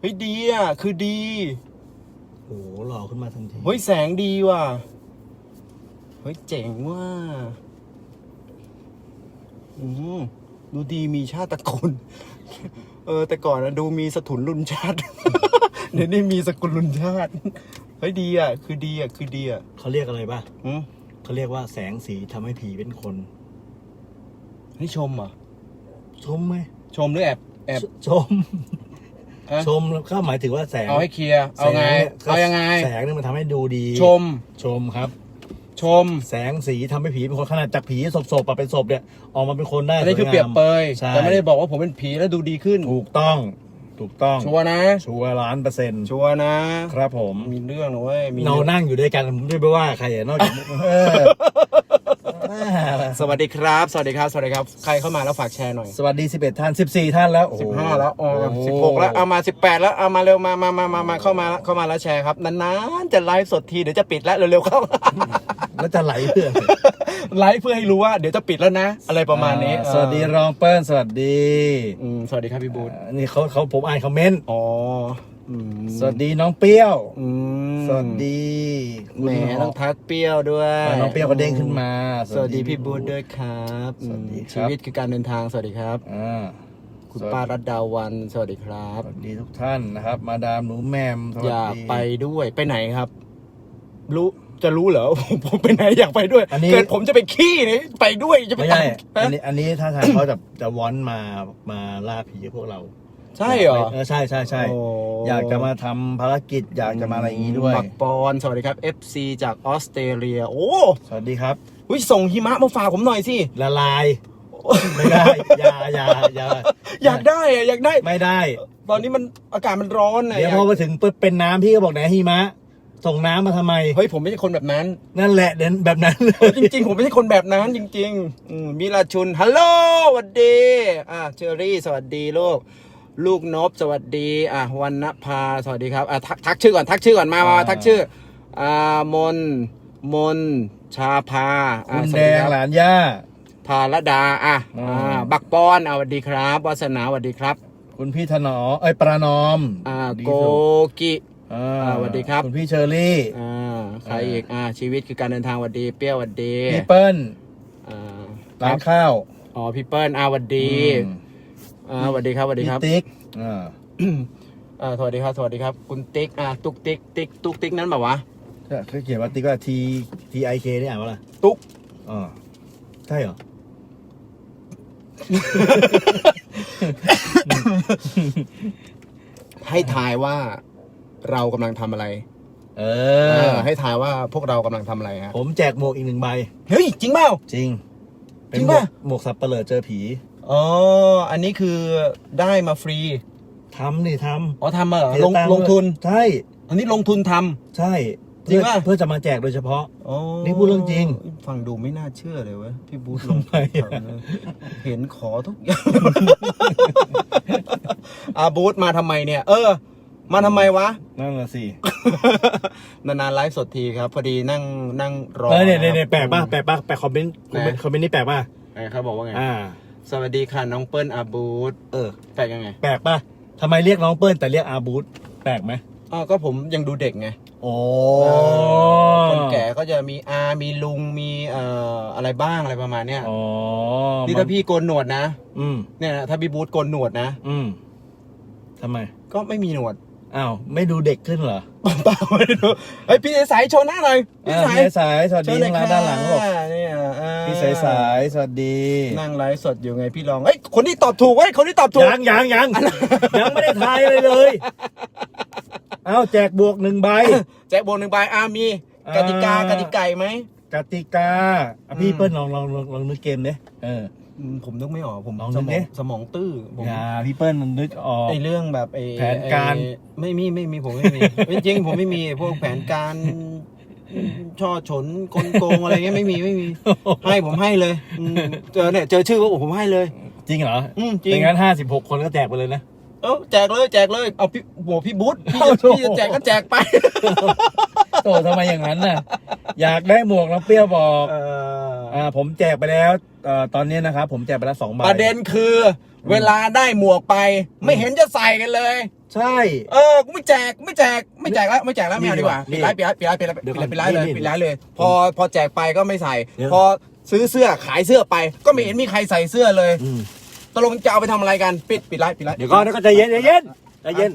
เฮ้ยดีอะ คือดี โอ้โหหล่อขึ้นมาทันทีเฮ้ยแสงดีว่ะ เฮ้ยเจ๋งว่ะอืมดูดีมีชาติตระกูลเออ แต่ก่อนนะดูมีสถุนรุนชาติ เดี๋ยวนี้มีสกุลรุนชาติ เฮ้ยดีอะ คือดีอะ คือดีอะเขาเรียกอะไรป่ะอืมเขาเรียกว่าแสงสีทำให้ผีเป็นคน นี่ชมเหรอะ ชมไหมชมหรือแอบแอบ ชม ฮะ ชมก็หมายถึงว่าแสงเอาให้เคลียร์ เอาไง แสเอายังไง แสงนี่มันทำให้ดูดีชม ชมครับ ชม แสงสีทำให้ผีเป็นคนขนาดจากผีศพๆอะเป็นศพเนี่ยออกมาเป็นคนได้อันนี้คือสวเปรียบเปย ใช่แต่ไม่ได้บอกว่าผมเป็นผีแล้วดูดีขึ้น ถูกต้อง ถูกต้องชัวร์นะ ชัวร์ล้านเปอร์เซ็นต์ชัวร์นะ ครับผม มีเรื่องนะเว้ย มีเรานั่งอยู่ด้วยกันผมไม่ไปว่าใครอะนอกจากเออ สวัสดีครับ สวัสดีครับ สวัสดีครับ ใครเข้ามาแล้วฝากแชร์หน่อย สวัสดี 11 ท่าน 14 ท่านแล้วโอ้โสิบห้าแล้วอ๋อโอ้สิบหกแล้ว เอามาสิบแปดแล้ว เอามาเร็ว มามามามามาเข้ามาแล้วเข้ามาแล้วแชร์ครับ นานๆ จะไลฟ์สดที เดี๋ยวจะปิดแล้ว เร็วๆเข้าแล้วจะไหลเพื่อนไลฟ์เพื่อให้รู้ว่าเดี๋ยวจะปิดแล้วนะ อะไรประมาณนี้สวัสดีรองเปิ้ลสวัสดีอืมสวัสดีครับพี่บูธ อ่านี่เขาเขาผมอ่านคอมเมนต์ อ๋อ อืมสวัสดีน้องเปรี้ยว อืมสวัสดีแหมต้องทักเปรี้ยวด้วยอ่าน้องเปรี้ยวก็เด้งขึ้นมา สวัสดีพี่บูธด้วยครับสวัสดีอืมครับ ชีวิตคือการเดินทางสวัสดีครับ อ่าคุณป้ารัตดาวันสวัสดีครับ สวัสดีทุกท่านนะครับ มาดามหนูแมมสวัสอยากดี ไปด้วยไปไหนครับ รู้จะรู้เหรอ ผมผมไปไหนอยากไปด้วยอันนี้ เกิดผมจะไปขี้นี่ไปด้วยจะไปไม่ใช่ตามอันนี้อันนี้ถ้าทางเขาจะจะวอนมามาล่าผีพวกเรา ใช่เหรอเออใช่ใช่ใช่โอยากจะมาทำภารกิจอยากจะมาอะไรอย่างนี้ด้วยบักปอนสวัสดีครับ FC จากออสเตรเลีย โอ้สวัสดีครับ วิส่งหิมะมาฝากผมหน่อยสิ ละลาย ไม่ได้อย่าอย่าอย่าอยากได้อะอยากได้ ไม่ได้ ตอนนี้มันอากาศมันร้อนนะเดี๋ยวอยากพอมาถึงปุ๊บเป็นน้ำพี่ก็บอกไหนหิมะ ส่งน้ำมาทำไม เฮ้ยผมไม่ใช่คนแบบนั้น นั่นแหละเด่นแบบนั้นเลเออยจริงๆ ผมไม่ใช่คนแบบนั้นจริงๆอืมมิลาชุนฮัลโหลสวัสดี อะเชอรี่ สวัสดีลูก ลูกนบสวัสดี อะวันนภาสวัสดีครับอะทักทักชื่อก่อนทักชื่อก่อนมามามาทักชื่ออ่ามนมนชาพาอะคุณสแดวัสดีงครับหลานย่าพาลดาอะอือ่ามบักปอนอะสวัสดีครับวาสนาสวัสดีครับคุณพี่ถนอมเอ้ยประนอมอ่าดีโกสุดกิ อ่าอ่าสวัสดีครับ คุณพี่เชอรี่อ่าใครอีกอ่าชีวิตคือการเดินทางสวัสดีเปรี้ยวสวัสดีพี่เปิ้ลอ่าคร้ารันบข้าว อ๋อพี่เปิ้ลอ่าสวัสดี อืม อ่าสวัสดีครับสวัสดีพี่ครับติ๊กอ่าอ่าสวัสดีครับสวัสดีครับ คุณติ๊กอ่าตุ๊กติ๊กติ๊กตุ๊กติ๊กนั้นแบบวะเขาเขียนว่าติ๊กว่า T T I K นี่อ่านว่าอะไรตุ๊กอ๋อใช่เหรอ ให้ทายว่าเรากำลังทำอะไรเอเอออ ให้ทายว่าพวกเรากำลังทำอะไรฮะผมแจกหมวกอีกหนึ่งใบ เฮ้ยจริงเปล่า จริง เป็นจริงหมวปะกหมวกสับเปลือเจอผี อ๋อ อันนี้คือได้มาฟรี ทำนี่ทอ๋อทำมาเหรอำลงเสียตัค์ลงทุน ใช่อันนี้ลงทุนทำ ใช่จริงเพื่อปะเพื่อจะมาแจกโดยเฉพาะ อ๋อนี่พูดเรื่องจริงฟังดูไม่น่าเชื่อเลยเว้ยพี่บูธลงทำไมอะเห็นขอทุกอย่าง อาบูธมาทำไมเนี่ย เออ มาทำไมวะ นั่นแหละสินานๆไลฟ์สดทีครับ พอดีนั่งนั่งรอเออเนี่ยเนี่ยะเนี่ยแปลกป่ะแปลกป่ะแปลกคอมเมนต์ไหนคอมเมนต์นี่แปลกป่ะไหนเขาบอกว่าไง อ่า สวัสดีค่ะน้องเปิ้ลอาบูธเออ แปลกยังไงแปลกป่ะทำไมเรียกน้องเปิ้ลแต่เรียกอาบูธแปลกไหมอ๋อก็ผมยังดูเด็กไงโอ้คนแก่ก็จะมีอา มีลุง มีเอ่ออะไรบ้างอะไรประมาณเนี้ยอ๋อนี่ถ้าพี่โกนหนวดนะ อืมเนี่ยนะถ้าพี่บูธโกนหนวดนะ อืมทำไม ก็ไม่มีหนวด อ้าวไม่ดูเด็กขึ้นเหรอเปล่าไม่ดูเฮ้ยพี่สายๆโชว์หน้าหน่อยพี่อ่าสายพี่สายสวัสดีเชิญเลยทางร้านด้านหลังบอกค่ะเนี่ยอ่าพี่สายสายสวัสดีนั่งไลฟ์สดอยู่ไงพี่ลองเอ้ยคนที่ตอบถูกเว้ยคนที่ตอบถูกยังยังยังยังไม่ได้ทายอะไรเลยเอ้าแจกบวกหนึ่งใบ แจ็คโบนหนึ่งใบอามีอ่ากติกากติกาไหม กติกาอะพี่อืมเปิ้ลลองลองลองลองนึกเกมดิเอออืม ผมนึกไม่ออกผมลองสนึกมดิ องสมองตื้อผมอย่าพี่เปิ้ลมันนึกออก ไอเรื่องแบบไอแผนการ ไอ้ไม่มีไม่มีผมไม่มีจริงๆผมไม่มีพวกแผนการช่อฉนกลโกงอะไรเงี้ยไม่มีไม่มีให้ผมให้เลยอืมเจอเนี่ยเจอชื่อว่าผมให้เลย จริงเหรออืมจริงอย่างนั้นห้าสิบหกคนก็แจกไปเลยนะ เอ้าแจกเลยแจกเลยเอาพี่โหพี่บุ๊ทพี่เอาจะโถ่พี่จะแจกก็แจกไป โตทำไมอย่างนั้นน่ะ อยากได้หมวกน้องเปรี้ยวบอกเอออ่าผมแจกไปแล้วเอ่อตอนนี้นะครับผมแจกไปแล้วสองใบประเด็นคือ เวลาได้หมวกไป ไม่เห็นจะใส่กันเลย ใช่ เออกูไม่แจกไม่แจกไม่แจกแล้วไม่แจกแล้วไม่เอาดีกว่านี่ปิดไลฟ์ปิดไลฟ์ปิดไลฟ์ปิดไลฟ์เดี๋ยวปิดก่ไลอนฟ์ปิดไลฟ์เลยนี่ปิดไลฟ์เลย พอพอแจกไปก็ไม่ใส่ เดี๋ยว พอซื้อเสื้อขายเสื้อไป ก็ไม่เห็นมีใครใส่เสื้อเลยอืมตกลงจะเอาไปทำอะไรกันปิดปิดไลฟ์ปิดไลฟ์เดี๋ยวก่อนเดี๋ยวก็ใจเย็นใจเย็นใจเย็น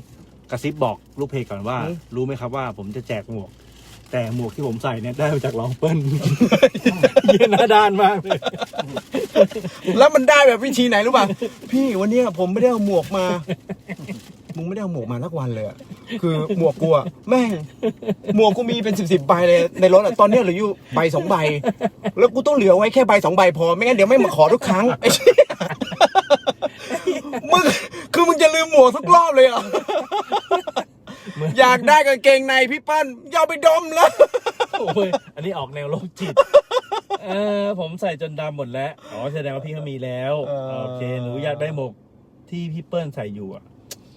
กระซิบบอกลูกเพจก่อนว่า อืม รู้ไหมครับว่าผมจะแจกหมวก แต่หมวกที่ผมใส่เนี่ยได้มาจากรองเปิ้ลเย็นหน้าด้านมากเลยแล้วมันได้แบบวิธีไหนรู้ป่ะ พี่วันเนี้ยผมไม่ได้เอาหมวกมา มึงไม่ได้เอาหมวกมาสักวันเลยอะคือหมวกกูอะแม่ง หมวกกูมีเป็นสิบสิบใบเลยในรถอะตอนเนี้ยเหลืออยู่ใบสองใบ แล้วกูต้องเหลือไว้แค่ใบสองใบพอ ไม่งั้นเดี๋ยวไม่มาขอทุกครั้งไอ้เหี้ยมึงคือมึงจะลืมหมวกทุกรอบเลยเหรอะ อยากได้กางเกงในพี่ปั้นอย่าเอาไปดมแล้วโอ้ยอันนี้ออกแนวโรคจิต เออ ผมใส่จนดำหมดแล้ว อ๋อ แสดงว่าพี่เขามีแล้วเออโอเค หนูอยากได้หมวกที่พี่เปิ้ลใส่อยู่อะ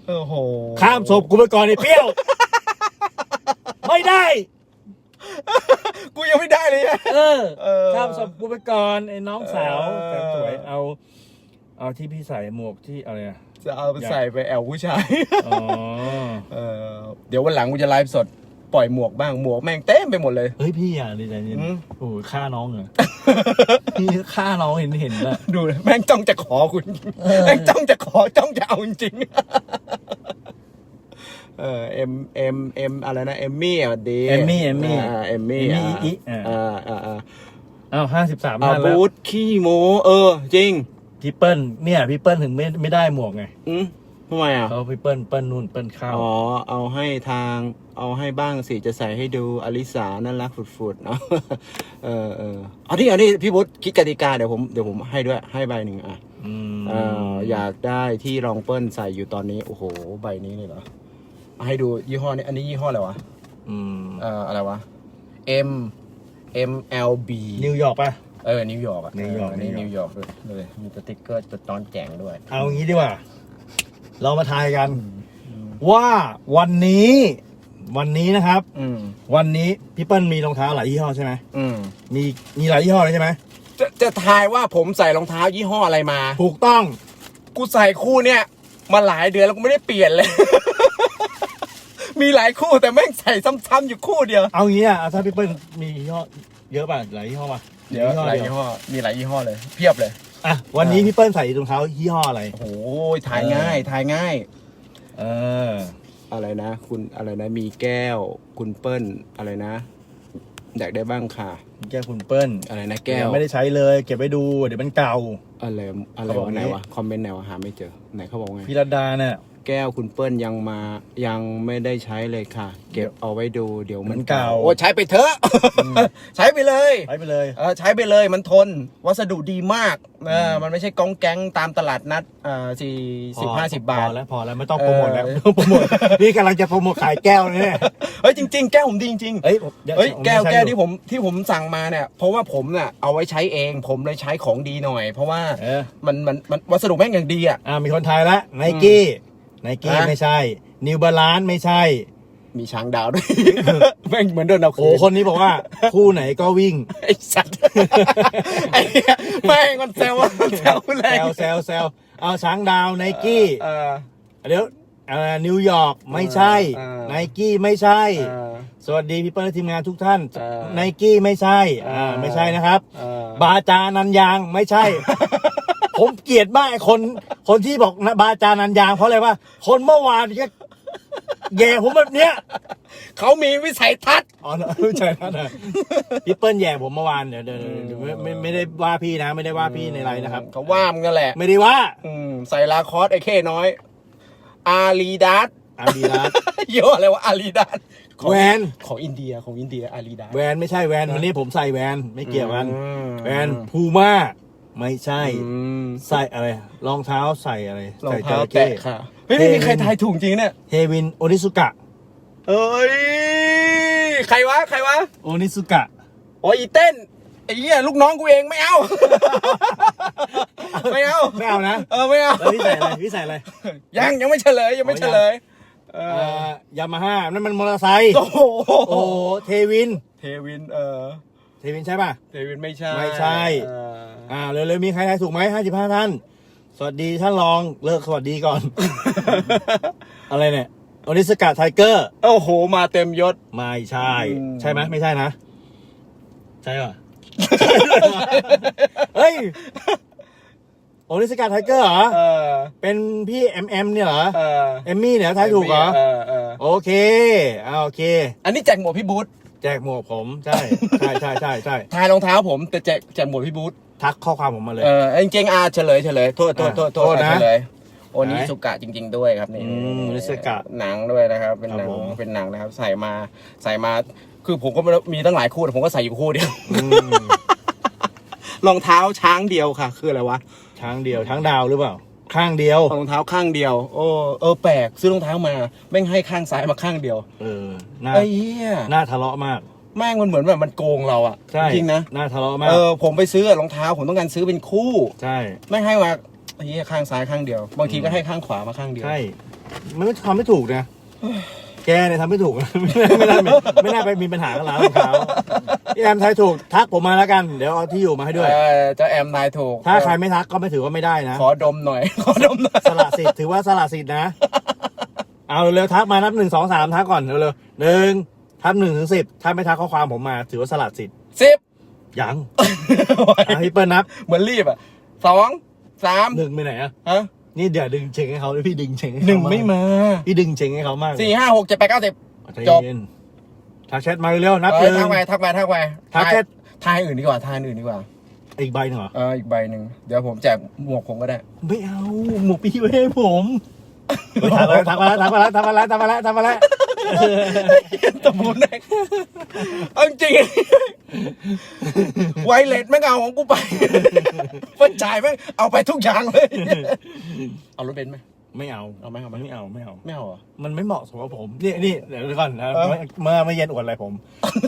โอ้โหข้ามศพกูไปก่อนไอ้เปรี้ยว ไม่ได้ กูยังไม่ได้เลยอะเออเออข้ามศพกูไปก่อนไอ้น้องสาวเออแต่สวยเอา เอาที่พี่ใส่หมวกที่อะไรอะจะเอาไปใส่ไปแอลผู้ชาย อ๋อ เออเดี๋ยววันหลังกูจะไลฟ์สดปล่อยหมวกบ้างหมวกแม่งเต็มไปหมดเลย เฮ้ยพี่อะดีใจเย็นอืม โอ้โหฆ่าน้องเหรอ พี่ฆ่าน้องเห็นเห็นละดูเลยแม่งจ้องจะขอคุณเออแม่งจ้องจะขอจ้องจะเอาจริงๆเออเอ็มเอ็มเอ็มอะไรนะเอมมี่อะดีเอมมี่เอมมี่อ่าเอมมี่เอมมี่อ่าอีอ่า อ่าอ่าอ่าอ้าวห้าสิบสามอ่าท่านแล้วบูธขี้โมเออ จริง พี่เปิ้ลเนี่ยพี่เปิ้ลถึงไม่ไม่ได้หมวกไง อืม ทำไมอะเขาพี่เปิ้ลเปิ้ลนู่นเปิ้ลเข้าอ๋อเอาให้ทางเอาให้บ้างสิจะใส่ให้ดูอลิสาน่ารักฝุดๆเนาะเออเออเอาที่เอาที่พี่พุทธคิดกติกาเดี๋ยวผมเดี๋ยวผมให้ด้วยให้ใบหนึ่งอะอืมเอออยากได้ที่รองเปิ้ลใส่อยู่ตอนนี้โอ้โหใบนี้เลยเหรอเอาให้ดูยี่ห้อนี้อันนี้ยี่ห้ออะไรวะอืมเอ่ออะไรวะ M M L B นิวยอร์กป่ะเออนิวยอร์กอะนิวยอร์กเนี่นินิววยยออร์ร์กกเลยเลยมีสติ๊กเกอร์จะตอนแจงด้วย เอางี้ดีกว่า เรามาทายกัน ว่าวันนี้ วันนี้นะครับ อืมวันนี้พี่เปิ้ลมีรองเท้าหลายยี่ห้อใช่ไหมอืมมีมีหลายยี่ห้อเลยใช่ไหมจะจะทายว่าผมใส่รองเท้ายี่ห้ออะไรมา ถูกต้อง กูใส่คู่เนี่ย มาหลายเดือนแล้วกูไม่ได้เปลี่ยนเลย มีหลายคู่แต่แม่งใส่ซ้ำๆอยู่คู่เดียวเอางี้อะถ้าพี่เปิ้ลมียี่ห้อเยอะป่ะหลายยี่ห้อป่ะเดี๋ยวยี่ห้อหลายเดียวยี่ห้อมีหลายยี่ห้อเลยเพียบเลย อะวันนี้พี่เปิ้ลใส่รองเท้ายี่ห้ออะไร โอ้โหถ่ายง่ายถ่ายง่าย เออ อะไรนะ คุณอะไรนะ มีแก้ว คุณเปิ้ลอะไรนะอยากได้บ้างค่ะ แก้วคุณเปิ้ลอะไรนะแก้วยังไม่ได้ใช้เลย เก็บไว้ดูเดี๋ยวมันเก่า อะไรอะไรเขาบอกวะไหนงี้วะคอมเมนต์ไหนวะหาไม่เจอไหนเขาบอกไงพี่รัตดาเนี่ย แก้วคุณเปิ้ลยังมายังไม่ได้ใช้เลยค่ะ เก็บเอาไว้ดูเดี๋ยวมันมันเก่า โอ้ใช้ไปเถอะ ใช้ไปเลยใช้ไปเลยเออใช้ไปเลยมันทน วัสดุดีมากเออมันไม่ใช่กองแก๊งตามตลาดนัดอ่าสี่สิบห้าสิบบาท พอแล้วพอแล้วไม่ต้องโปรโมทแล้วเออไม่ต้องโปรโมทนี่กำลังจะโปรโมทขายแก้วเลยเนี่ยเฮ้ยจริง ๆ แก้วผมดีจริงๆเอ้ยผมดี๋เฮ้ยผมแก้วใช้แก้วอยู่ที่ผมที่ผมสั่งมาเนี่ยเพราะว่าผมเนี่ยเอาไว้ใช้เอง ผมเลยใช้ของดีหน่อย เพราะว่าเออมันมันมันวัสดุแม่งอย่างดีอะอ่ามีคนไทายละไนกี้ ไนกี้ฮะ ไม่ใช่ นิวบาลานไม่ใช่ มีช้างดาวด้วย แม่งเหมือนโดนเอาโอ้คืนคนนี้บอกว่า คู่ไหนก็วิ่ง ไอ้สัตว์ ไอ้เหี้ยแม่งมันแซวมันแซวแรแซงวแซวแซวเอาช้างดาวไนกี้ เออ เดี๋ยวเอ่อนิวยอร์กไม่ใช่ เออ ไนกี้ไม่ใช่ เออ สวัสดีพี่เปิ้ลและทีมงานทุกท่าน เออไนกี้ไม่ใช่ อ่า เออ ไม่ใช่นะครับ เออบาจานันยางไม่ใช่ ผมเกลียดมากไอ้คนคนที่บอกนะบาจานันยางเพราะอะไรว่า คนเมื่อวานก็แย่ผมแบบเนี้ยเขามีวิสัยทัศน์ อ๋อไม่ใช่นะนะพี่เปิ้ลแย่ผมเมื่อวานเดี๋ยวเดี๋ยวเดี๋ยวไม่ไม่ไม่ได้ว่าพี่นะ ไม่ได้ว่าพี่ในไลน์นะครับ เขาว่ามึงกันแหละ ไม่ได้ว่าอืมใส่ลาคอสไอ้เข้น้อย อาลีดัสอาดีดัสเยอะอะไรวะอาลีดัสของแวนของอินเดียของอินเดียอาลีดัส แวนไม่ใช่แวนวันนี้ผมใส่แวนไม่เกี่ยวกัน อืม แวนพูม่า ไม่ใช่อืมใส่อะไรรองเท้าใส่อะไรรองใส่เท้าจระเข้ แตะค่ะเฮ้ยไม่มีใครทายถูกจริงเนี่ยเฮวินโอนิสุกะเอ้ยใครวะใครวะโอนิสุกะโอ้ยอีเต้นไอ้เหี้ยลูกน้องกูเองไม่เอา ไม่เอาไม่เอานะเออไม่เอาแล้วพี่ใส่อะไรพี่ใส่อะไรยังยังไม่เฉลยยังไม่อ๋อเฉลยเอเอ่ออยามาฮ่านั่นมันมอเตอร์ไซค์โอ้โหโอ้เทวิน เทวินเออ เทวินใช่ป่ะ เทวินไม่ใช่ไม่ใช่ เออ อ่าเร็วๆมีใครทายถูกไหมห้าสิบห้าท่าน สวัสดีท่านรองเลิกสวัสดีก่อน อะไรเนี่ยโอนิสกาไทเกอร์ โอ้โห มาเต็มยศ ไม่ใช่ อืม ใช่ไหมไม่ใช่นะ ใช่ป่ะ เฮ้ยโอนิสกาไทเกอร์เหรอ เออเป็นพี่เอ็มเอ็มเนี่ยเหรอ เออเอมมี่เนี่ยทายถูกเหรอ เออเออโอเคเอาโอเค อันนี้แจกหมวกพี่บูธแจกหมวกผม ใช่ ใช่ใช่ใช่ใช่ทายรองเท้าผมแต่แจกแจกหมวกพี่บูธ ทักข้อความผมมาเลย เออจริงๆอะเฉลยเฉลยโทษโทษโทษโทษโทษนะเฉลยโอนิไหนสุกะจริง ๆ ด้วยครับนี่อืมโอนิสุกะหนังด้วยนะครับ เป็นหนังครับผม เป็นหนังนะครับ ใส่มาใส่มาคือผมก็ไม่รู้มีตั้งหลายคู่แต่ผมก็ใส่อยู่คู่เดียวอืมรองเท้าช้างเดียวค่ะ คืออะไรวะช้างเดียวช้างดาวหรือเปล่า ข้างเดียว รองเท้าข้างเดียว โอ้เออแปลกซื้อรองเท้ามาแม่งให้ข้างซ้ายมาข้างเดียวเออน่าไอ้เหี้ยน่าทะเลาะมาก แม่งมันเหมือนแบบมันโกงเราอะใช่จริงๆนะน่าทะเลาะมากเออผมไปซื้อรองเท้าผมต้องการซื้อเป็นคู่ ใช่ไม่ให้มาไอ้เหี้ยข้างซ้ายข้างเดียว บางทีก็ให้ข้างขวามาข้างเดียวใช่มันไม่ทำไม่ถูกนะแกเนี่ยทำไม่ถูกไม่น่าไม่น่าไม่น่าไปมีปัญหากับร้านรองเท้าพี่แอมทายถูกทักผมมาแล้วกัน เดี๋ยวเอาที่อยู่มาให้ด้วย เออเจ้าแอมนายถูกถ้าใครไม่ทักก็ไม่ถือว่าไม่ได้นะขอดมหน่อย ขอดมหน่อยสละสิทธิ์ถือว่าสละสิทธิ์นะ เอาเร็วๆทักมานับหนึ่งสองสามทักก่อนเร็วๆหนึ่ง ทักหนึ่งถึงสิบถ้าไม่ทักข้อความผมมาถือว่าสละสิทธิ์สิบยังอะพี่เปิ้ลนับเหมือนรีบอะสองสามหนึ่งไปไหนอะฮะนี่เดี๋ยวดึงเชงให้เขาเลยพี่ดึงเชงให้เขาหนึ่งไม่มาพี่ดึงเชงให้เขามากสี่ห้าหกเจ็ดแปดเก้าสิบ ใจจบ เย็นทักแชทมาเร็วๆนับเอเลอย ทักไปทักไปทักไปทักทายแค่ ทายอื่นดีกว่าทายอื่นดีกว่าอีกใบหนึ่งเหรอ เอออีกใบหนึ่งเดี๋ยวผมแจกหมวกผมก็ได้ ไม่เอาหมวกพี่ไว้ให้ผมทักมาแล้วทักมาแล้วทักมาแล้วทักมาแล้วทักมาแล้ว ตะบูนเองเอาจริงๆไวเลสแม่งเอาของกูไปเฟินจ่ายแม่งเอาไปทุกอย่างเลย เอารถเบนซ์ไหมไม่เอาเอาไหมเอาไหมไม่เอาไม่เอา ไม่เอาเหรอ มันไม่เหมาะสมกับผมนี่นี่เดี๋ยวก่อนนะเออเมื่อเมื่อไม่เย็นอวดอะไรผม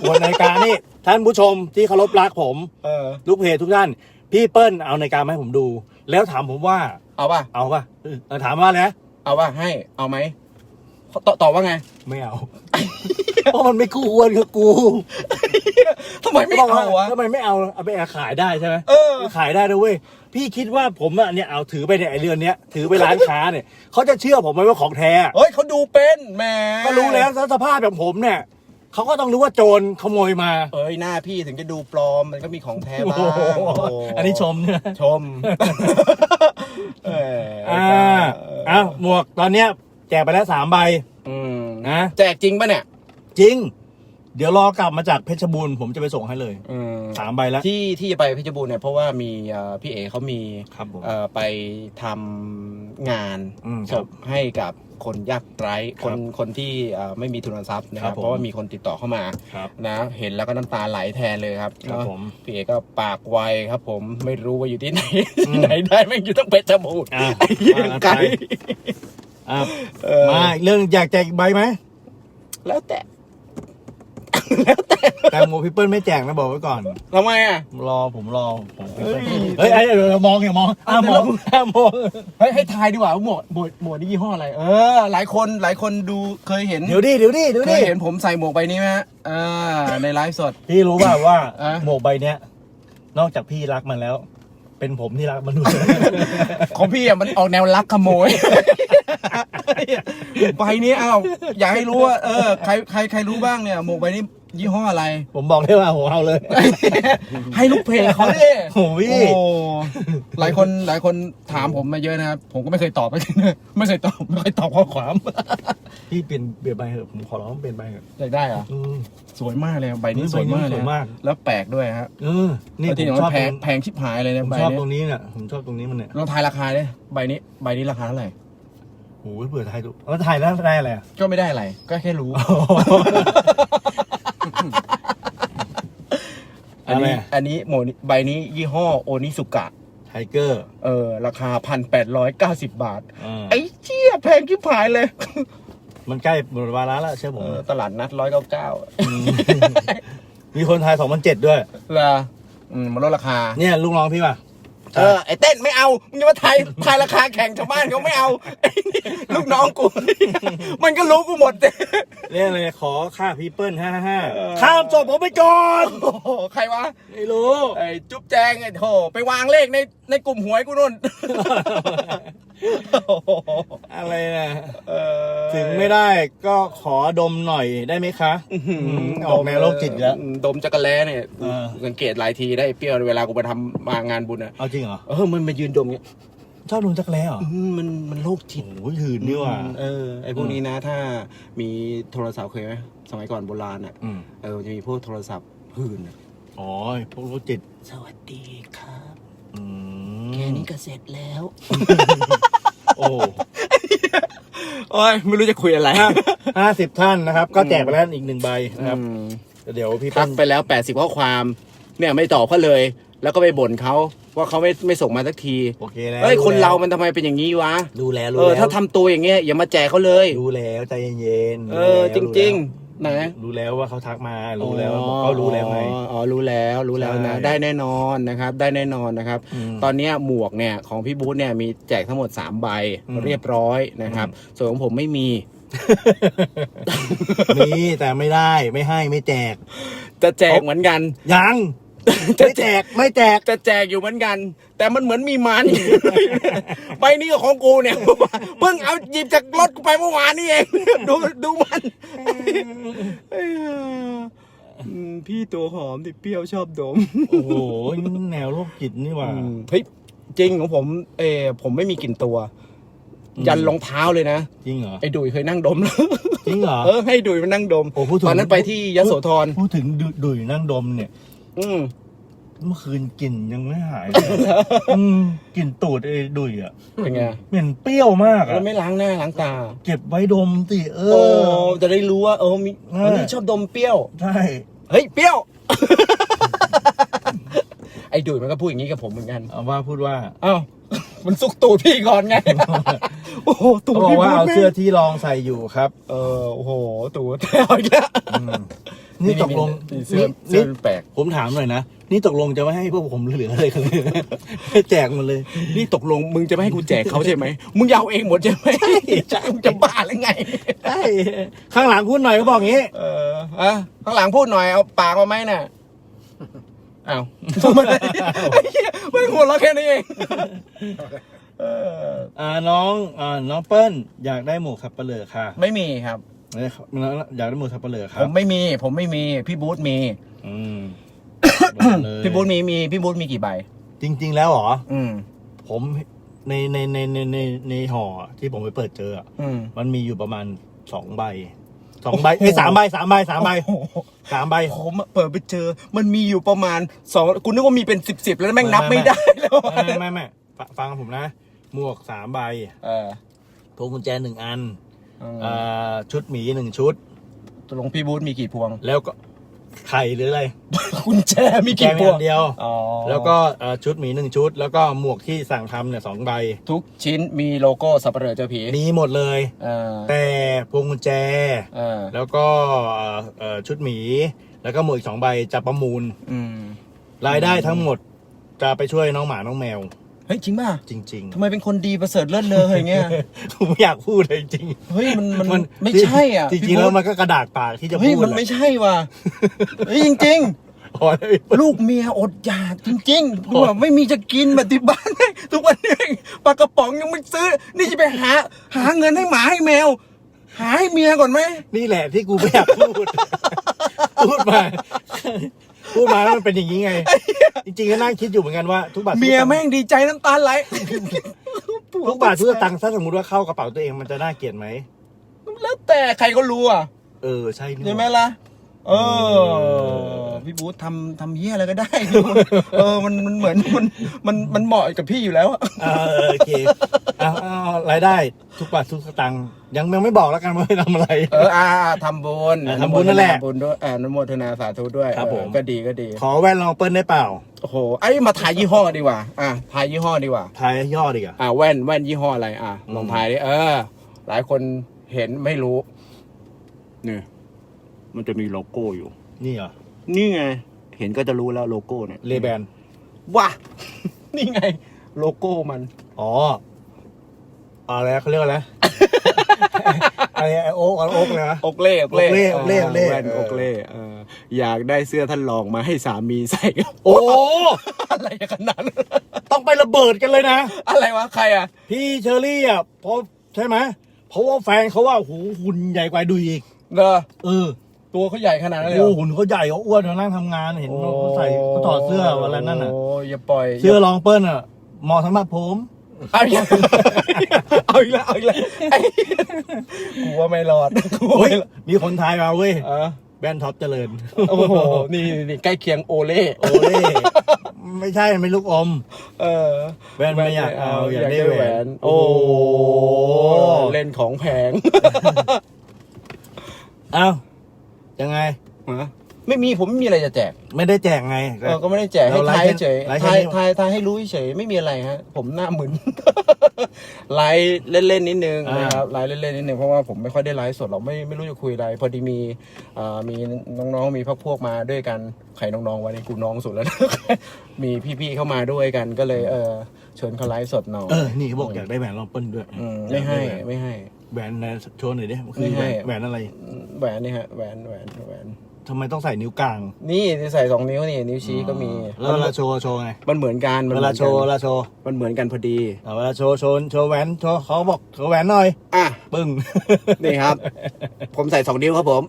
อวดนาฬิกานี่ท่านผู้ชมที่เคารพรักผม เออ ลูกเพจทุกท่าน พี่เปิ้ลเอานาฬิกามาให้ผมดู แล้วถามผมว่าเอาป่ะ เอาป่ะเออถามว่านะเอาป่ะให้ เอาไหม ตอบตอบว่าไง ไม่เอา เพราะมันไม่คู่ควรกับกูทำไมไม่บอกเอาว่าวะทำไมไม่เอาเอาไปขายได้ใช่ไหมเออขายได้ด้วยเวยพี่คิดว่าผมอะเนี่ยเอาถือไปเนี่ยไอเรือนเนี้ยถือไปร้านค้าเนี่ยเขาจะเชื่อผมไหมว่าของแท้เฮ้ยเขาดูเป็นแหมก็รู้แล้วสภาพแบบผมเนี่ยเขาก็ต้องรู้ว่าโจรขโมยมาเอ้ยหน้าพี่ถึงจะดูปลอมมันก็มีของแท้บ้างโอ้โหโโหอันนี้ชมเนี่ยชมเอออ่าอ้าวหมวกตอนเนี้ย แจกไปแล้วสามใบอืมนะแจกจริงป่ะเนี่ย จริง เดี๋ยวรอกลับมาจากเพชรบูรณ์ผมจะไปส่งให้เลยอืมสามใบแล้ว ที่ที่จะไปเพชรบูรณ์เนี่ยเพราะว่ามีเอ่อพี่เอเขามีครับผมเอ่อไปทำงานอืมศพให้กับคนยากไร้คนคนที่เอ่อไม่มีทุนทรัพย์นะคครัรับบผม เพราะว่ามีคนติดต่อเข้ามาครับ นะเห็นแล้วก็น้ำตาไหลแทนเลยครับครับเนอะผม พี่เอก็ปากไวครับ ผมไม่รู้ว่าอยู่ที่ไหนอืมที่ไหนได้แม่งอยู่ต้องเพชรบูรณ์อะไอ้เหี้ยอะไกล ไป อะเออ มาอีกเรื่องอยากแจกอีกใบไหมแล้วแต่แต่หมวกพี่เปิ้ลไม่แจกนะบอกไว้ก่อน ทำไมอะ รอผมรอผมพี่เปิ้ลเฮ้ยเฮ้ยเอ้ยเดี๋ยวมองอย่ามองอะมองอะมองเฮ้ยให้ทายดีกว่าว่าหมวกหมวกหมวกนี่ยี่ห้ออะไร เออ หลายคนหลายคนดูเคยเห็นเดี๋ยวดิเดี๋ยวดิเดี๋ยวเคดิยเห็นผมใส่หมวกใบนี้ไหมฮะอ่าในไลฟ์สด พี่รู้ป่าว่าอะ หมวกใบเนี้ยนอกจากพี่รักมันแล้ว เป็นผมที่รักมันด้วย ของพี่อะมันออกแนวลักขโมย ใบนี้อ้าวอยากให้รู้ว่าเออใครใครใครรู้บ้างเนี่ยหมวกใบนี้ยี่ห้ออะไร ผมบอกได้ว่าผมเอาเลย ให้ลูกเพจเขาดิโอ้ยโอ้หลายคนหลายคนถามผมมาเยอะนะครับ ผมก็ไม่เคยตอบไม่เคยตอบไม่เคยตอบข้อความพี่เปลี่ยนเปลี่ยนใบเถอะผมขอร้องเปลี่ยนใบเถอะอยากได้เหรออืม สวยมากเลยใบนี้เฮ้ยสวยมากใบนี้เลยสวยมาก แล้วแปลกด้วยฮะเออนี่แล้วผที่มสำชคัอบญแพงตรงแพงชิบหายเลยผนะมใบชอบเนี้ตรงนี้เนี่ยผมชอบตรงนี้มันเนี่ยลองทายราคาดิใบนี้ใบนี้ราคาเท่าไหร่ โอ้ยเผื่อถ่ายดูแล้วถ่ายแล้วได้อะไรอะ ก็ไม่ได้อะไร ก็แค่รู้ อันอะไรนี้อะ อันนี้โมนิใบนี้ยี่ห้อโอนิสุกะ ไทเกอร์เออ ราคาพันแปดร้อยเก้าสิบบาท อ่าไอ้เจี๊ยแพงชิบหายเลย มันใกล้หมดเวลาแล้วเชื่อผเอมอ ตลาดนัดร้อยเก้าเก้ามีคนไทย2007 ด้วย ละอืมมันลดราคา เนี่ยลูกน้องพี่ป่ะ เออไอ้เต้นไม่เอามึงจะมาทายทายราคาแข่งชาวบ้านเขาไม่เอาไอ้นี่ลูกน้องกู มันก็รู้กูหมดเรียกเลยขอค่าพีเปิลห้าห้าข้ามจบผมไปก่อนโอ้โหใครวะไม่รู้ไอ้จุ๊บแจงไอ้โถไปวางเลขในในกลุ่มหวยกูนู่นอะไรนะเออถึงไม่ได้ก็ขอดมหน่อยได้ไหมคะอื้อหือมออกแนวโรคจิตอีกแล้วดมจักรแล้เนี่ยเออสังเกตหลายทีได้เปรี้ยวเวลากูไปทำมางานบุญอะเอาจริงเหรอ เออ มันมายืนดมเงี้ยชอบดมจักรแล้เหรอ อืมมันมันโรคจิตโอ้ยหืนนี่หว่าเออไอพวกนี้นะ ถ้ามีโทรศัพท์เคยไหมสมัยก่อนโบราณอะอืมเออจะมีพวกโทรศัพท์หื่นอะอ๋อพวกโรคจิตสวัสดีครับอืมแค่นี้ก็เสร็จแล้ว โอ้โอ้ยไม่รู้จะคุยอะไรห้าสิบท่านนะครับ ก็แจกไปแล้วอีกหนึ่งใบนะครับอืมเดี๋ยวพี่ทัเปิ้กลไปแล้ว 80 ข้อความ เนี่ยไม่ตอบเขาเลย แล้วก็ไปบ่นเขา ว่าเขาไม่ไม่ส่งมาสักทีโอเคแล้วเฮ้ยคนเรารู้มันทำไมเป็นอย่างนี้วะแล้วรู้แล้วรู้เออแล้วถ้าทำตัวอย่างเงี้ยอย่ามาแจกเขาเลยรู้แล้วใจเย็นๆเออ จริงๆไหนๆรู้แล้วว่าเขาทักมารู้แล้วก็รู้แล้วไง อ๋ออ๋อรู้แล้วรู้แล้วนะ ใช่ได้แน่นอนนะครับ ได้แน่นอนนะครับ อืมตอนเนี้ยหมวกเนี่ยของพี่บูธเนี่ยมีแจกทั้งหมด 3 ใบอืม เรียบร้อยนะครับ ส่วนของผมไม่มี มีแต่ไม่ได้ไม่ให้ไม่แจกจะแจกเหมือนกัน ยัง จะไม่แจแจกก ไม่แจก จะแจกอยู่เหมือนกัน แต่มันเหมือนมีมัน ใบนี้ก็ของกูเนี่ย เพิ่งเอาหยิบจากรถกูไปเมื่อวานนี่เอง ดูดูมันเอ้ยอืมพี่ตัวหอมที่เปรี้ยวชอบดม โอ้โหนี่มันแนวโรคจิตนี่หว่าอืมเฮ้ยจริงของผมเออผมไม่มีกลิ่นตัว อืม ยันรองเท้าเลยนะจริงเหรอไอ้ดุยเคยนั่งดม จริงเหรอ เออให้ดุยมันนั่งดมโอ้พูดถึง ตอนนั้นไปที่ยโสธรพูดถึงดุดุยนั่งดมเนี่ย อืมเมื่อคืนกลิ่นยังไม่หายเลยอืมกลิ่นตูดไอ้ดุยอะเป็นไงเหม็นเปรี้ยวมากแล้อะวไม่ล้างหน้าล้างตาเก็บไว้ดมสิเอโอ้อ จะได้รู้ว่าเออมีเอออันนี้ชอบดมเปรี้ยว ใช่ เฮ้ยเปรี้ยวไอ้ดุยมันก็พูดอย่างนี้กับผมเหมือนกันเอาว่าพูดว่า อ้าวมันสุกตูดพี่ก่อนไง โอ้โหตูดเขาบอกพี่ว่าพูดเอาแม่งเสื้อที่ลองใส่อยู่ครับ เออโอ้โหตูดเอาอีกแล้วอืมนี่ตกลงนี่เสื้อนี่เสื้อนี่แปลก ผมถามหน่อยนะ นี่ตกลงจะไม่ให้พวกผมเหลืออะไรกันเลยแจกหมดเลย นี่ตกลงมึงจะไม่ให้กูแจกเขาใช่ไหม มึงอยาเอาเองหมดใช่ไหมใช่มึงจะบ้าหรือไง ใช่ข้างหลังพูดหน่อยก็บอกงี้ เอออะข้างหลังพูดหน่อยเอาปากมาไหมน่ะ อ้าวทำไมไอ้เหี้ยไม่หัวเราะแค่นี้เองเอออ่าน้องอ่าน้องเปิ้ลอยากได้หมวกสับเปลือค่ะไม่มีครับอยากได้หมวกสับเปลือคผรับมไม่มี ผมไม่มี พี่บูธมี อืมพี่บูธมีมีพี่บูธมีกี่ใบ จริง ๆ แล้วเหรอ อืม ผมในในในในในในห่อที่ผมไปเปิดเจออะอืม มันมีอยู่ประมาณสองใบ สองใบไอ้ยสามใบสามใบสามใบโอ้โหสามใบ ผมอะเปิดไปเจอ มันมีอยู่ประมาณสองกูนึกว่ามีเป็นสิบสิบแล้วแม่งนับไม่ได้แล้วไม่ไม่ไม่ไม่ฟังฟังผมนะ หมวกสามใบเออพวงกุญแจหนึ่งอันเออ่าชุดหมีหนึ่งชุด ตกลงพี่บูธมีกี่พวง แล้วก็ ไข่หรืออะไรกุญแจมีแกกี่มีพวอังนเดียว อ๋อแล้วก็เอ่อชุดหมีหนึ่งชุด แล้วก็หมวกที่สั่งทำเนี่ยสองใบ ทุกชิ้นมีโลโก้สับปะเหร่อเจอผีมีหมดเลย เออแต่พวงกุญแจ เออแล้วก็เอ่อเอ่อชุดหมี แล้วก็หมวกอีกสองใบจะประมูล อืม รายได้ทั้งหมดจะไปช่วยน้องหมาน้องแมว เฮ้ยจริงป่ะจริงทำไมเป็นคนดีประเสริฐเลิศเลออย่างเงี้ยๆผมไม่อยากพูดเลยจริงเฮ้ยมันมันมันไม่ใช่อะจพี่ริงๆบูแล้วธมันก็กระดากปากที่จะเฮ้ยพูดมันแหละไม่ใช่ว่ะเฮ้ยจริงๆพอแล้วลูกเมียอดอยากจริงๆคือแบบไม่มีจะกินแบบที่บ้าน ทุกวันนี้ปลากระป๋องยังไม่ซื้อ นี่จะไปหา หาเงินให้หมาให้แมว หาให้เมียก่อนไหม นี่แหละที่กูไม่อยากพูด พูดมา พูดมาแล้วมันเป็นอย่างนี้ไงจ ริงๆก็นั่งคิดอยู่เหมือนกันว่าทุกบาททุกเมียสตางค์แม่งดีใจน้ำตาไหลทุกบาททุกสตังค์ถ้าสมมติว่าเข้ากระเป๋าตัวเองมันจะน่าเกลียดไหมแล้วแต่ใครก็รู้อะ เออใช่นี่ใช่ไหมหว่าล่ะ เออ พี่บูธทำทำเยี่ยอะไรก็ได้พี่บูธเออมันมันเหมือนมันมันมันเหมาะกับพี่อยู่แล้วอะเออโอเคเอาเอารายได้ทุกบาททุกสตังค์ยังยังไม่บอกแล้วกันว่าให้ทำอะไร เอออ่าทำบุญอ่าทำบุญนั่นแหละทำบุญด้วยอ่าอนโมทนาสาธุด้วยครับผม เออก็ดีก็ดีขอแว่นลองเปิ้ลได้เปล่าโอ้โหไอ้มาทายยี่ห้อดีกว่า อะทายยี่ห้อดีกว่า ทายย่อดีกว่า อะแว่นแว่นยี่ห้ออะไรอะอืมลองทายดิเออ หลายคนเห็นไม่รู้นี่ มันจะมีโลโก้อยู่ นี่เหรอนี่ไง เห็นก็จะรู้แล้วโลโก้เนี่ยเลแบนว้า นี่ไง โลโก้มัน อ๋ออะไรเขาเรียกว่าอะไรอะไรไอโอ๊กอะไรโอ๊กเลยวะอกเล่อกเล่อกเล่อกเล่อกเล่แว่นอกเล่เอออยากได้เสื้อท่านรองมาให้สามีใส่ โอ้อะไรขนาดนั้นต้องไประเบิดกันเลยนะ อะไรวะใครอะ พี่เชอรี่อะเพราะใช่ไหมเพราะว่าแฟนเขาว่าโอ้โหหุ่นใหญ่กว่าดูอีกเนอะเออ ตัวเขาใหญ่ขนาดนั้นเลยเหรโอ้อหุ่นเขาใหญ่เขาอ้วนเขานั่งทำงานเห็นเขาใส่เขาถอดเสื้ออะไรนั่นน่ะ โอ้อย่าปล่อยเสื้อรองเปิ้ลอะเหมาะสำหรับผม เอาอีกแล้วเอาอีกแล้วเอาอีกแล้วไอ้กูว่าไม่รอดกูว่าเฮ้ยไม่รอดมีคนทายมาเว้ยเออแบรนด์ท็อปเจริญโอ้โหนี่นี่ใกล้เคียงโอเล่โอ้ยไม่ใช่ไม่ลูกอม เออแว่นไม่อยากเอาอยากได้แหวน โอ้โอ้โหเล่นของแพง เอ้า ยังไง ฮะไม่มีผมไม่มีอะไรจะแจกไม่ได้แจกไง เออก็ไม่ได้แจกให้เราไลฟ์ทายเฉยไลฟ์แค่ทายนี้ ทายทายให้รู้เฉยไม่มีอะไรฮะ ผมหน้ามึน ไลฟ์เล่นๆนิดนึงนะครับไลฟ์เล่นๆนิดนึงเพราะว่าผมไม่ค่อยได้ไลฟ์สดเราไม่ไม่รู้จะคุยอะไรพอดีมีอ่ามีน้องๆมีพักพวกมาด้วยกันใครน้องๆวันนี้กูน้องสุดแล้วมีพี่ๆเข้ามาด้วยกันก็เลยเออเชิญเขาไลฟ์สดหน่อย เออ นี่เขาบอกอยากได้แหวนรองเปิ้ลด้วยอืมไม่ให้ไม่ให้ แหวนนะโชว์หน่อยดิคือไม่ให้ แหวนอะไรแหวนนี่ฮะแหวนแหวนแหวน ทำไมต้องใส่นิ้วกลางนี่ที่ใส่สองนิ้วนี่นิ้วชี้ก็มีแล้วเวลาโชว์โชว์ไงมันเหมือนกันมันเวหมืลาอนโชกันว์เวลาโชว์มันเหมือนกันพอดี อ่าเวลาโชว์โชว์โชว์แหวนโชว์เขาบอกโชว์แหวนหน่อย อะ ปึ้ง นี่ครับ ผมใส่สองนิ้วครับผม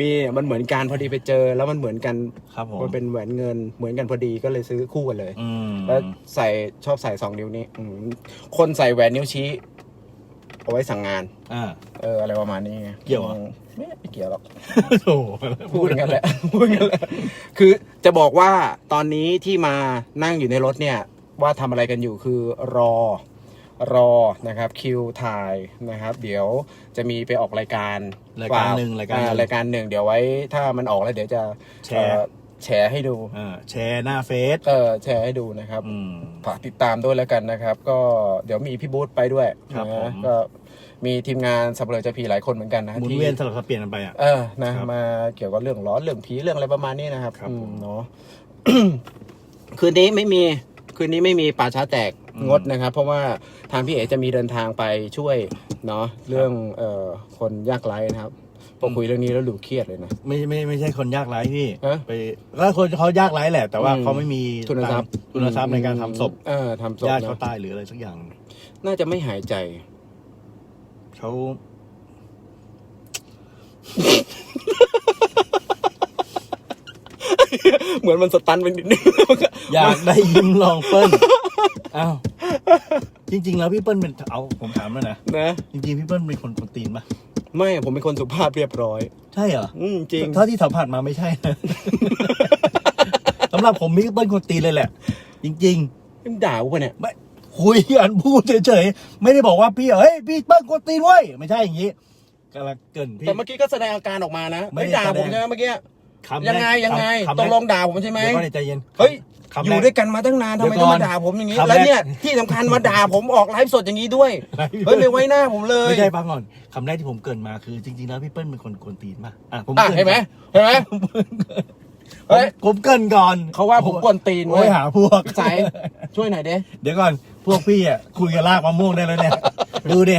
มีมันเหมือนกันพอดีไปเจอ แล้วมันเหมือนกันครับผมมันเป็นแหวนเงินเหมือนกันพอดีก็เลยซื้อคู่กันเลย อืมแล้วใส่ชอบใส่สองนิ้วนี้อืมคนใส่แหวนนิ้วชี้ เอาไว้สั่งงาน อ่า เอออะไรประมาณนี้ไงเกี่ยวเหรอมไม่ไม่เกี่ยวหรอกโอ้โหพูดกันแหละ พูดกันแหละ คือจะบอกว่าตอนนี้ที่มานั่งอยู่ในรถเนี่ย ว่าทำอะไรกันอยู่คือรอ รอนะครับคิวถ่ายนะครับ เดี๋ยวจะมีไปออกรายการรายการหนึ่งรายการหอ่นึ่งรายการหนึ่งเดี๋ยวไว้ถ้ามันออกแล้วเดี๋ยวจะแชร์ เอ่อแชร์ให้ดูอ่าแชร์หน้าเฟซเออแชร์ให้ดูนะครับ อืม ฝากติดตามด้วยแล้วกันนะครับ ก็เดี๋ยวมีพี่บูธไปด้วยครับนะผม ก็ มีทีมงานสับเปลือจะผีหลายคนเหมือนกันนะหมุนที่เวียนสลับสับเปลี่ยนกันไปอะ เออนะมาเกี่ยวกับเรื่องร้อนเรื่องผีเรื่องอะไรประมาณนี้นะครับครับอืมผม เนาะ คืนนี้ไม่มีคืนนี้ไม่มีป่าช้าแตกอืมงดนะครับ เพราะว่าทางพี่เอ๋จะมีเดินทางไปช่วยเนาะเรื่องเอ่อคนยากไร้นะครับพอคุยเรื่องนี้แล้วดูเครียดเลยนะ ไม่ไม่ไม่ใช่คนยากไร้พี่ฮะไปก็คนเขายากไร้แหละ แต่ว่าอืม เขาไม่มีทุนทรัพย์ทุนทรัพย์ในการทำศพเออทำศพญาติเขานะตายหรืออะไรสักอย่าง น่าจะไม่หายใจ เขาเหมือนมันสตันไปนิดนึงอยากได้ยิ้มลองเปิ้ลอ้าวจริง ๆ แล้วพี่เปิ้ลเป็นเอาผมถามเลยนะนะจริงๆพี่เปิ้ลเป็นคนคนตีนปะไม่ผมเป็นคนสุภาพเรียบร้อย ใช่เหรออืมจริงเท่าที่สัมผัสมาไม่ใช่นะสำหรับผมพี่เปิ้ลคนตีนเลยแหละ จริงมึงด่ากูปะเนี่ยๆไม่ คุยอันพูดเฉยๆไม่ได้บอกว่าพี่เฮ้ยพี่เปิ้ลคนตีนเว้ยไม่ใช่อย่างนี้กำลังเกรินพี่ แต่เมื่อกี้ก็แสดงอาการออกมานะ ไม่ไม่ได้ด่าผมแสดง ใช่ไหมเมื่อกี้ คำแรกยังไงยังไงคำแรตกลงด่าผมใช่ไหม เดี๋ยวก่อนใจเย็นเฮ้ย คำอแรกยู่ด้วยกันมาตั้งนานทำไมเดี๋ยวต้องก่อนมาด่าผมอย่างนี้ คำแรก แล้วเนี่ยที่สำคัญมาด่าผมออกไลฟ์สดอย่างนี้ด้วย เฮ้ยไม่ไว้หน้าผมเลย ไม่ใช่ฟังก่อนคำแรกที่ผมเกรินมาคือ จริงๆแล้วพี่เปิ้ลเป็นคนกวนตีนป่ะอะผมอะกริ่เห็นไหมเห็นไหมเฮ้เฮ้ยยผมเกรินก่อนเขาว่าผมกวนตีนโอ้เว้ยยหาพวกพี่สายช่วยหน่อยเด้เดี๋ยวก่อน พวกพี่อะคุยกับลากมะม่วงได้แล้วเนี่ย ดูดิ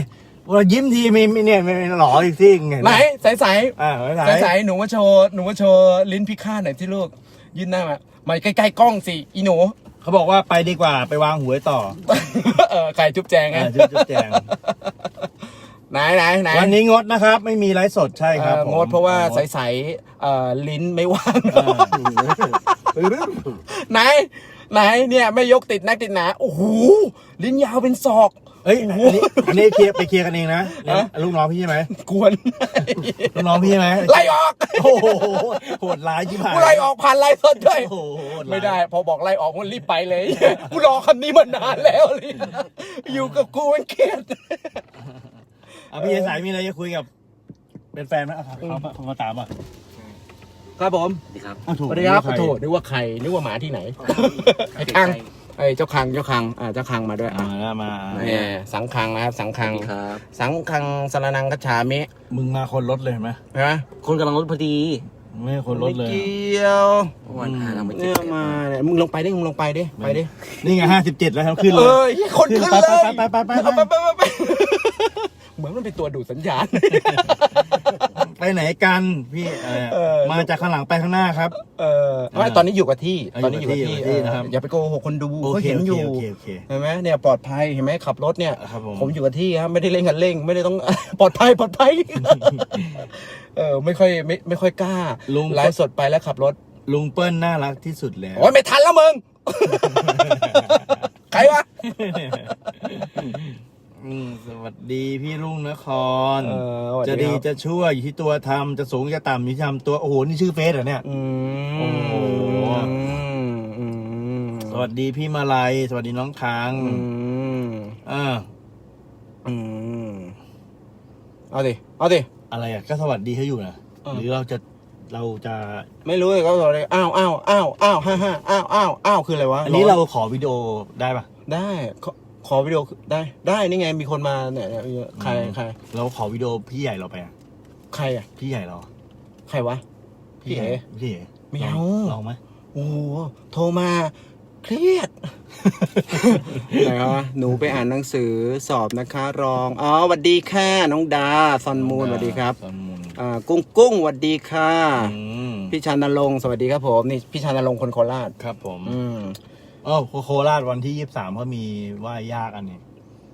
ว่ายิ้มทีมีมีเนี่ยไม่หล่ออีกที่ไงไหนใสใสอ่าไม่ใสใช่ใสหนูมาโชว์หนูมาโชว์ลิ้นพิฆาตหน่อยที่ลูกยื่นหน้ามามาใกล้ๆกล้องสิอีหนูเขาบอกว่าไปดีกว่าไปวางหวยต่อ เออใครจุ๊บแจงไงอ่าจุ๊บจุ๊บแจงไหนไหนไหนวันนี้งดนะครับ ไม่มีไลฟ์สดใช่ครับเอ่อผมงดเพราะว่าดใสๆเอ่อลิ้นไม่ว่างอ่าไหน ไหนเนี่ยไม่ยกติดนักติดหนาโอ้โหลิ้นยาวเป็นศอก เฮ้ยอันนี้อันนี้เคลียร์ไปเคลียร์กันเองนะเนี่ยลูกน้องพี่ใช่ไหมกวนลูกน้องพี่ใช่ไหมไล่ออกโอ้โหโหดร้ายชิบหายกูไล่ออกผ่านไล่สดด้วยโอ้โหโหดร้ายไม่ได้ พอบอกไล่ออกมันรีบไปเลยกูรอคำนี้มานานแล้วเลยอยู่กับกูมันเครียดอะพี่สายมีอะไรจะคุยกับ เป็นแฟนไหมอะเขาเขาเขามาตามอะ ครับผมสวัสดีครับอ้าวถูกสวัสดีครับใครโทษนึกว่าใครนึกว่าหมาที่ไหน ไอ้คังไอ้เจ้าคังเจ้าคังอ่าเจ้าคังมาด้วยอะมาแล้วมาเนี่ยสังคังนะครับ สังคังครับสังคังสรนังกัจฉามิมึงมาคนรถเลยเห็นไหมใช่ไหมคนกำลังรถพอดี ไม่ให้คนรถเลยไม่อะเกี่ยววันหาเราไม่เจเนี่อยกันมาเนี่ยมึงลงไปดิมึงลงไปดิไปดินี่ไงห้าสิบเจ็ดแล้วครับขึ้นเลเอยอคนขึ้นเลยไปไปไปไปไปไปไปไปไปเหมือนมันเป็นตัวดูดสัญญาณ ไปไหนกันพี่เอ่อเออ มาจากข้างหลังไปข้างหน้าครับ เออไม่ตอนนี้อยู่กับที่อ่าตอนนี้อยู่กับที่อยู่กับที่นะครับเอออย่าไปโกหกคนดูโอเขาเคเห็นอยู่ โอเคโอเค เห็นไหมเนี่ยปลอดภัยเห็นไหมขับรถเนี่ยครับผมผม อยู่กับที่ครับไม่ได้เร่งกันเร่ง ไม่ได้ต้อง ปลอดภัยปลอดภัย เออไม่ค่อยไม่ไม่ค่อยกล้าลุงไลฟ์สดไปแล้วขับรถลุงเปิ้ลน่ารักที่สุดแล้ว โอ้ยไม่ทันแล้วมึง ใครวะ อืมสวัสดีพี่รุ่งนคร เออสวัสจะดีดีครับ จะชั่วอยู่ที่ตัวทำจะสูงจะต่ำอยู่ที่ทำตัว โอ้โห นี่ชื่อเฟซเหรอเนี่ย อืมโอ้โหอืมสวัสดีพี่มาลัย สวัสดีน้องค้างอืมอ่าอืมเอาดิเอาดิ อะไรอะ ก็สวัสดีเขาอยู่นะเออ หรือเราจะเราจะ ไม่รู้เลยเขาบอกเลยอ้าวอ้าวอ้าวอ้าวฮ่าฮ่าอ้าวอ้าวอ้าวคืออะไรวะอันนี้เราขอวิดีโอได้ปะได้ขอ ขอวิดีโอได้ได้นี่ไงมีคนมาเนี่ยเนี่ยใครใครเราขอวิดีโอพี่ใหญ่เราไปอะใครอะ พี่ใหญ่เราใครวะ พี่เอ๋พี่เอ๋ไม่เอาลงลองไหมโอ้โหโทรมา เครียด ไหนวะหนูไปอ่านหนังสือสอบนะคะ รองอ๋อสวัสดีค่ะ น้องดาซอนมูนสวัสดีครับซอนมูลอ่ากุ้งกุ้งสวัสดีค่ะ อืมพี่ชานรงค์สวัสดีครับผม นี่พี่ชานรงค์คนโคราช ครับผม อืม อ๋อโคราชวันที่ยี่สิบสามเขามีไหว้ยากอันนี้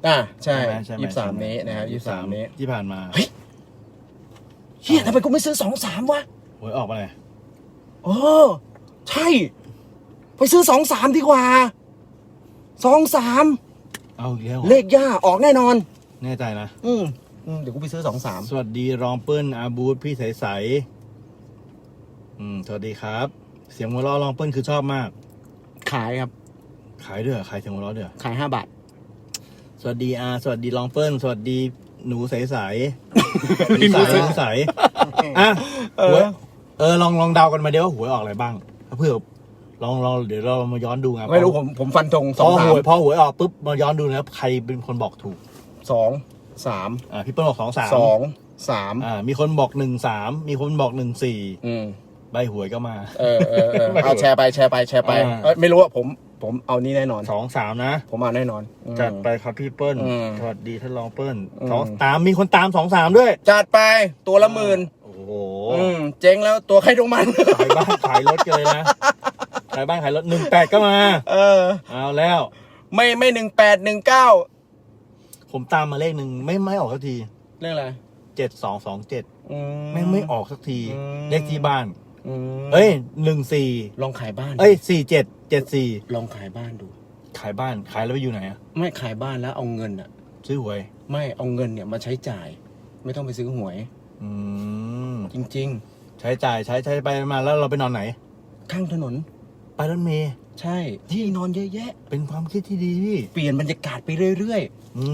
อ่าใช่ไหมใช่ไหมยี่สิบสามใช่ไหนี้นะครับยี่สิบสามนี้ที่ผ่านมาเฮ้ยเฮียทำไมกูไม่ซื้อสองสามวะหวยออกมาเลยเออ ใช่ ไปซื้อสองสามดีกว่าสองสามเอาอีกแล้วเหรอเลขย่าออกแน่นอน แน่ใจนะ อืมอืมเดี๋ยวกูไปซื้อสองสามสวัสดีรองเปิ้ลอาบูธพี่ใสๆอืม สวัสดีครับ เสียงหัวเราะรองเปิ้ลคือชอบมาก ขายครับ ขายด้วยเหรอขายเสียงหัวเราะด้วยเหรอขายห้าบาท สวัสดีอาสวัสดีรองเปิ้ลสวัสดีหนูใสๆหนูใสหนูใสอะเอหวยอเออลองลองเดากันมาเดี๋ยวว่าหวยออกอะไรบ้างเพื่อลองลองเดี๋ยวเรามาย้อนดูไงไม่รู้ผมผมฟันธงพสอองสาหมวยพอหวยออกปุ๊บมาย้อนดูนะครับใครเป็นคนบอกถูกสองสามอ่าพี่เปิ้ลบอกสองสามสองสามอ่ามีคนบอกหนึ่งสามมีคนบอกหนึ่งสี่อืม ใบหวยก็มา เออเออเออเอาแชร์ไปแชร์ไปแชร์ไปอ่า เอ้ยไม่รู้ว่าผม ผมเอานี่แน่นอน สองสามนะ ผมเอาแน่นอนอืมจัดไปครับพี่เปิ้ลอืมสวัสดีท่านรองเปิ้ลอืม สองตามมีคนตามสองสามด้วย จัดไปตัวละหมื่นโอ้โหอืมเจ๊งแล้วตัวใครตรงมัน ขายบ้านขายรถกันเลยนะ ขายบ้านขายรถหนึ่งแปดก็มา เออ เอาแล้ว ไม่ไม่หนึ่งแปดหนึ่งเก้าผมตามมาเลขหนึ่งไม่ไม่ออกสักทีเรื่องอะไรเจ็ดสองสองเจ็ดอืไม่ไม่ออกสักทีอืมเลขที่บ้านอืมเอ้ยหนึ่งสี่ลองขายบ้าน เอ้ยสี่เจ็ดเจ็ดสี่ลองขายบ้านดู ขายบ้านขายแล้วไปอยู่ไหนอะไม่ขายบ้านแล้วเอาเงินอะซื้อหวย ไม่เอาเงินเนี่ยมาใช้จ่าย ไม่ต้องไปซื้อหวย อืมจริง ใช้จ่ายใช้ใช้ไปมาแล้วเราไปนอนไหน ๆ ข้างถนน ไปรถเมย์ใช่ ที่นอนเยอะแยะ เป็นความคิดที่ดีพี่เปลี่ยนบรรยากาศไปเรื่อยอื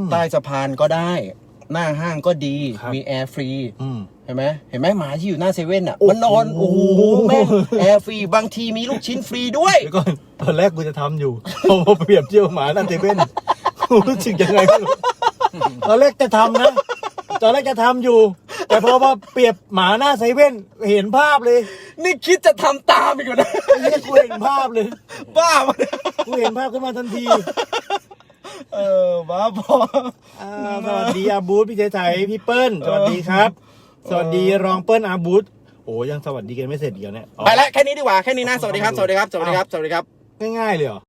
ม ๆ ใต้สะพานก็ได้ หน้าห้างก็ดี ครับ มีแอร์ฟรี อืม เห็นไหมเห็นไหมหมาที่อยู่หน้าเซเว่นอะโอ้โหมันนอน โอ้โห แม่งแอร์ฟรี บางทีมีลูกชิ้นฟรีด้วย เดี๋ยวก่อนตอนแรกกูจะทำอยู่ พอมาเปรียบเทียบกับหมาหน้าเซเว่นกูรู้สึกยังไงไม่รู้ตอนแรกจะทำนะ ตอนแรกจะทำอยู่ แต่พอมาเปรียบหมาหน้าเซเว่นเห็นภาพเลยนี่คิดจะทำตามอีกเหรอนะ ไอ้เหี้ยกูเห็นภาพเลย บ้าปะเนี่ยกูเห็นภาพขึ้นมาทันทีเออ บ้าบอ อ่าสวัสดีอาบูธพี่เจไฉพี่เปิ้ลสวัสดีครับ สวัสดีรองเปิ้ลอาบูธโอ้ยังสวัสดีกันไม่เสร็จอีกเหรอเนี่ยอ๋อไปแล้วแค่นี้ดีกว่าแค่นี้นะสวัสดีครับสวัสดีครับสวัสดีครับสวัสดีครับ ง่ายๆเลยเหรอ